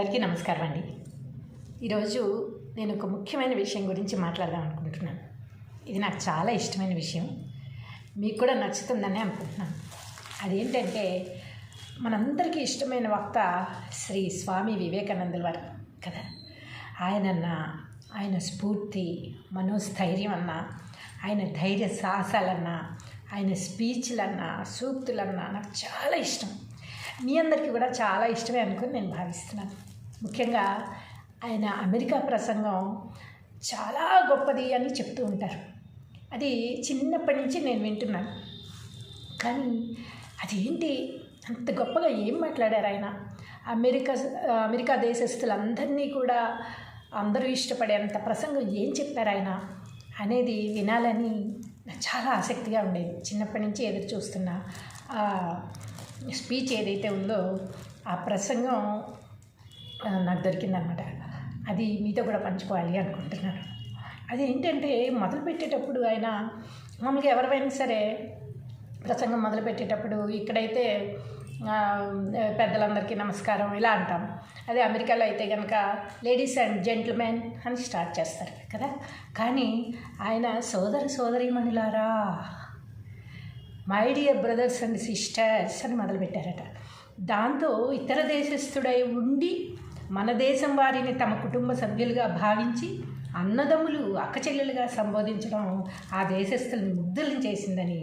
అందరికీ నమస్కారం అండి. ఈరోజు నేను ఒక ముఖ్యమైన విషయం గురించి మాట్లాడదాం అనుకుంటున్నాను. ఇది నాకు చాలా ఇష్టమైన విషయం. మీకు కూడా నచ్చుతుందని అనుకుంటున్నాను. అదేంటంటే మనందరికీ ఇష్టమైన వక్త శ్రీ స్వామి వివేకానందుల వారు కదా. ఆయనన్నా ఆయన స్ఫూర్తి మనోస్థైర్యం అన్నా ఆయన ధైర్య సాహసాలన్నా ఆయన స్పీచ్లన్నా సూక్తులన్నా నాకు చాలా ఇష్టం. మీ అందరికీ కూడా చాలా ఇష్టమే అనుకుని నేను భావిస్తున్నాను. ముఖ్యంగా ఆయన అమెరికా ప్రసంగం చాలా గొప్పది అని చెప్తూ ఉంటారు. అది చిన్నప్పటి నుంచి నేను వింటున్నాను. కానీ అది ఏంటి అంత గొప్పగా ఏం మాట్లాడారు ఆయన? అమెరికా అమెరికా దేశస్తులందరినీ కూడా అందరూ ఇష్టపడేంత ప్రసంగం ఏం చెప్పారు ఆయన? అనేది వినాలని నాకు చాలా ఆసక్తిగా ఉండేది. చిన్నప్పటి నుంచి ఎదురు చూస్తున్నా స్పీచ్ ఏదైతే ఉందో ఆ ప్రసంగం నాకు దొరికిందనమాట. అది మీతో కూడా పంచుకోవాలి అనుకుంటున్నాను. అది ఏంటంటే మొదలుపెట్టేటప్పుడు ఆయన మామూలుగా ఎవరివైనా సరే ప్రసంగం మొదలుపెట్టేటప్పుడు ఇక్కడైతే పెద్దలందరికీ నమస్కారం ఇలా అంటాం. అదే అమెరికాలో అయితే కనుక లేడీస్ అండ్ జెంటిల్మెన్ అని స్టార్ట్ చేస్తారు కదా. కానీ ఆయన సోదర సోదరీమణులారా my dear brothers and sisters అని మొదలుపెట్టారట. దాంతో ఇతర దేశస్థుడై ఉండి మన దేశం వారిని తమ కుటుంబ సభ్యులుగా భావించి అన్నదమ్ములు అక్కచెల్లెలుగా సంబోధించడం ఆ దేశస్థుల్ని ముగ్ధులను చేసిందని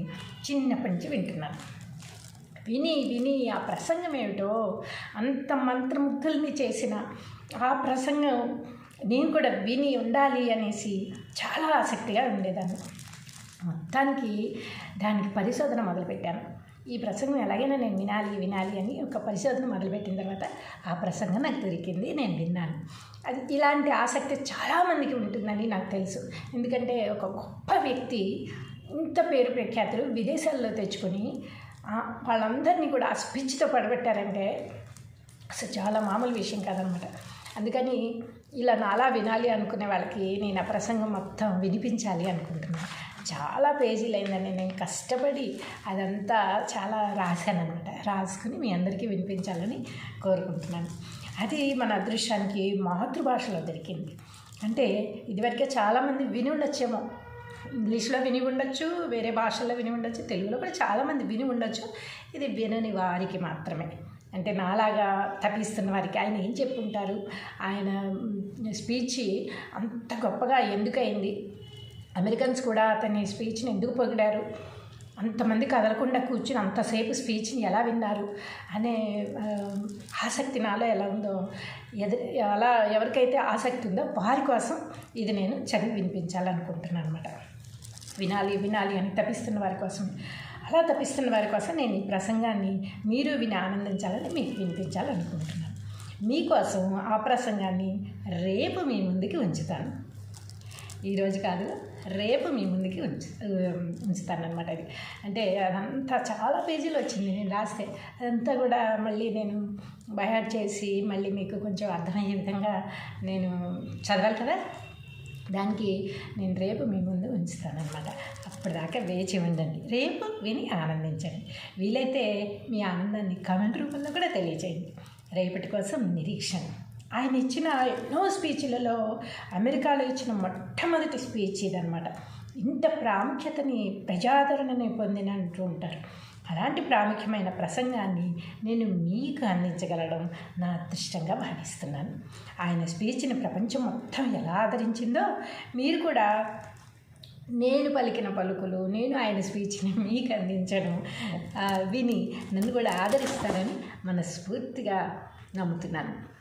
చిన్నప్పటి నుంచి వింటున్నాను. విని విని ఆ ప్రసంగం ఏమిటో అంత మంత్రముగ్ధుల్ని చేసిన ఆ ప్రసంగం నేను కూడా విని ఉండాలి అనేసి చాలా ఆసక్తిగా ఉండేదాన్ని. మొత్తానికి దానికి పరిశోధన మొదలుపెట్టాను. ఈ ప్రసంగం ఎలాగైనా నేను వినాలి వినాలి అని ఒక పరిశోధన మొదలుపెట్టిన తర్వాత ఆ ప్రసంగం నాకు దొరికింది నేను విన్నాను. అది ఇలాంటి ఆసక్తి చాలామందికి ఉంటుందని నాకు తెలుసు. ఎందుకంటే ఒక గొప్ప వ్యక్తి ఇంత పేరు ప్రఖ్యాతులు విదేశాల్లో తెచ్చుకొని వాళ్ళందరినీ కూడా ఆ స్పీచ్తో పడబెట్టారంటే అసలు చాలా మామూలు విషయం కాదనమాట. అందుకని ఇలా నాలా వినాలి అనుకునే వాళ్ళకి నేను ఆ ప్రసంగం మొత్తం వినిపించాలి అనుకుంటున్నాను చాలా పేజీలు అయిందండి. నేను కష్టపడి అదంతా చాలా రాశానమాట రాసుకుని మీ అందరికీ వినిపించాలని కోరుకుంటున్నాను. అది మన అదృష్టానికి మాతృభాషలో దొరికింది. అంటే ఇదివరకే చాలామంది విని ఉండొచ్చేమో. ఇంగ్లీష్లో విని ఉండొచ్చు వేరే భాషల్లో విని ఉండొచ్చు తెలుగులో కూడా చాలామంది విని ఉండొచ్చు. ఇది వినని వారికి మాత్రమే. అంటే నాలాగా తప్పిస్తున్న వారికి ఆయన ఏం చెప్పుంటారు? ఆయన స్పీచ్ అంత గొప్పగా ఎందుకయింది? అమెరికన్స్ కూడా అతని స్పీచ్ని ఎందుకు పొగిడారు? అంతమంది కదలకుండా కూర్చుని అంతసేపు స్పీచ్ని ఎలా విన్నారు? అనే ఆసక్తి నాలో ఎలా ఉందో ఎదు అలా ఎవరికైతే ఆసక్తి ఉందో వారి కోసం ఇది నేను చదివి వినిపించాలనుకుంటున్నాను అనమాట వినాలి వినాలి అని తప్పిస్తున్న వారి కోసం. అలా తప్పిస్తున్న వారి కోసం నేను ఈ ప్రసంగాన్ని మీరు విని ఆనందించాలని మీకు వినిపించాలనుకుంటున్నాను. మీకోసం ఆ ప్రసంగాన్ని రేపు మీ ముందుకి ఉంచుతాను. ఈరోజు కాదు రేపు మీ ముందుకి ఉంచు ఉంచుతానమాట అది. అంటే అదంతా చాలా పేజీలు వచ్చింది నేను రాస్తే. అదంతా కూడా మళ్ళీ నేను బయట చేసి మళ్ళీ మీకు కొంచెం అర్థమయ్యే విధంగా నేను చదవాలి కదా? దానికి నేను రేపు మీ ముందు ఉంచుతానమాట అప్పటిదాకా వేచి ఉండండి. రేపు విని ఆనందించండి. వీలైతే మీ ఆనందాన్ని కమెంట్ రూపంలో కూడా తెలియచేయండి. రేపటి కోసం నిరీక్షణ. ఆయన ఇచ్చిన ఎన్నో స్పీచ్లలో అమెరికాలో ఇచ్చిన మొట్టమొదటి స్పీచ్ ఇదనమాట ఇంత ప్రాముఖ్యతని ప్రజాదరణని పొందిన అంటూ ఉంటారు. అలాంటి ప్రాముఖ్యమైన ప్రసంగాన్ని నేను మీకు అందించగలడం నా అదృష్టంగా భావిస్తున్నాను. ఆయన స్పీచ్ని ప్రపంచం మొత్తం ఎలా ఆదరించిందో మీరు కూడా నేను పలికిన పలుకులు నేను ఆయన స్పీచ్ని మీకు అందించడం విని నన్ను కూడా ఆదరిస్తారని మనస్ఫూర్తిగా నమ్ముతున్నాను.